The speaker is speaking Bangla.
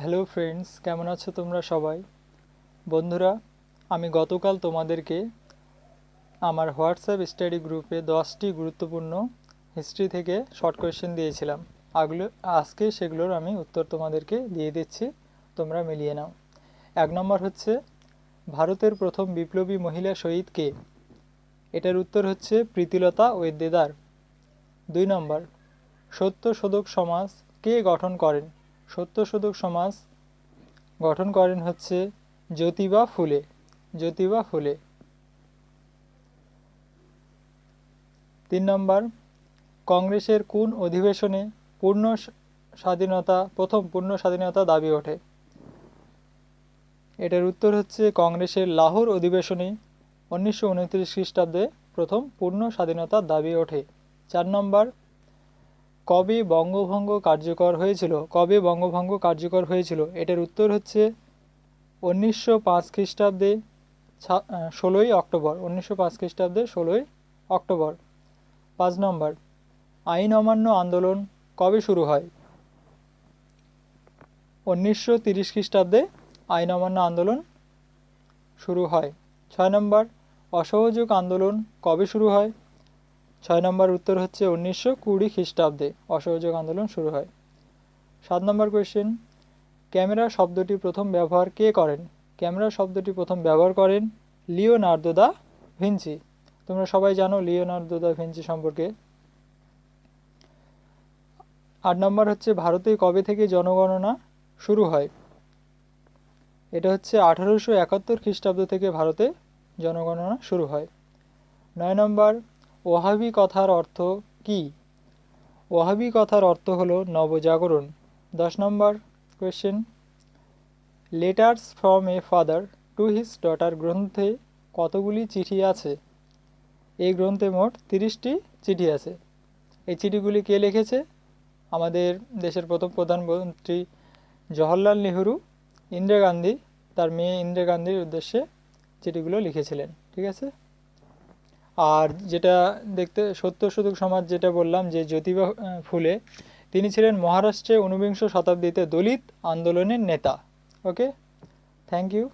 হ্যালো ফ্রেন্ডস কেমন আছো তোমরা সবাই? বন্ধুরা, আমি গতকাল তোমাদেরকে আমার হোয়াটসঅ্যাপ স্টাডি গ্রুপে দশটি গুরুত্বপূর্ণ হিস্ট্রি থেকে শর্ট কোয়েশ্চেন দিয়েছিলাম। আগলো, আজকে সেগুলোর আমি উত্তর তোমাদেরকে দিয়ে দিচ্ছি, তোমরা মিলিয়ে নাও। এক নম্বর হচ্ছে, ভারতের প্রথম বিপ্লবী মহিলা শহীদ কে? এটার উত্তর হচ্ছে প্রীতিলতা ওয়েদ্দেদার দুই নম্বর, সত্য শোধক সমাজ কে গঠন করেন? সত্যশোধক সমাজ গঠন করেন হচ্ছে জ্যোতিবা ফুলে জ্যোতিবা ফুলে। তিন নম্বর, কংগ্রেসের কোন অধিবেশনে পূর্ণ স্বাধীনতা, প্রথম পূর্ণ স্বাধীনতা দাবি ওঠে? এটার উত্তর হচ্ছে কংগ্রেসের লাহোর অধিবেশনে উনিশশো উনত্রিশ খ্রিস্টাব্দে প্রথম পূর্ণ স্বাধীনতার দাবি ওঠে। চার নম্বর কবে বঙ্গভঙ্গ কার্যকর হয়েছিল? কবে বঙ্গভঙ্গ কার্যকর হয়েছিল? এটার উত্তর হচ্ছে উনিশশো পাঁচ খ্রিস্টাব্দে ষোলোই অক্টোবর। উনিশশো পাঁচ খ্রিস্টাব্দে ষোলোই অক্টোবর। পাঁচ নম্বর, আইন অমান্য আন্দোলন কবে শুরু হয়? উনিশশো তিরিশ খ্রিস্টাব্দে আইন অমান্য আন্দোলন শুরু হয়। ছয় নম্বর, অসহযোগ আন্দোলন কবে শুরু হয়? ছয় নম্বর উত্তর হচ্ছে উনিশশো কুড়ি খ্রিস্টাব্দে অসহযোগ আন্দোলন শুরু হয়। সাত নম্বর কোয়েশ্চেন ক্যামেরা শব্দটি প্রথম ব্যবহার কে করেন? ক্যামেরা শব্দটি প্রথম ব্যবহার করেন লিওনার্দো দা ভিঞ্চি। তোমরা সবাই জানো লিওনার্দো দা ভিঞ্চি সম্পর্কে। আট নম্বর হচ্ছে, ভারতে কবে থেকে জনগণনা শুরু হয়? এটা হচ্ছে আঠারোশো একাত্তর খ্রিস্টাব্দ থেকে ভারতে জনগণনা শুরু হয়। নয় নম্বর ওহাবি কথার অর্থ কি? ওহাবি কথার অর্থ হলো নবজাগরণ। দশ নম্বর question letters from a father to his daughter গ্রন্থে কতগুলি চিঠি আছে? এই গ্রন্থে মোট তিরিশটি চিঠি আছে। এই চিঠিগুলি কে লিখেছে? আমাদের দেশের প্রথম প্রধানমন্ত্রী জওহরলাল নেহরু। ইন্দিরা গান্ধী, তার মেয়ে ইন্দিরা গান্ধীর উদ্দেশ্যে চিঠিগুলো লিখেছিলেন। ঠিক আছে? আর যেটা দেখতে সত্য শতক সমাজ যেটা বললাম যে জ্যোতিবা ফুলে, তিনি ছিলেন মহারাষ্ট্রে ঊনবিংশ শতাব্দীতে দলিত আন্দোলনের নেতা। Okay thank you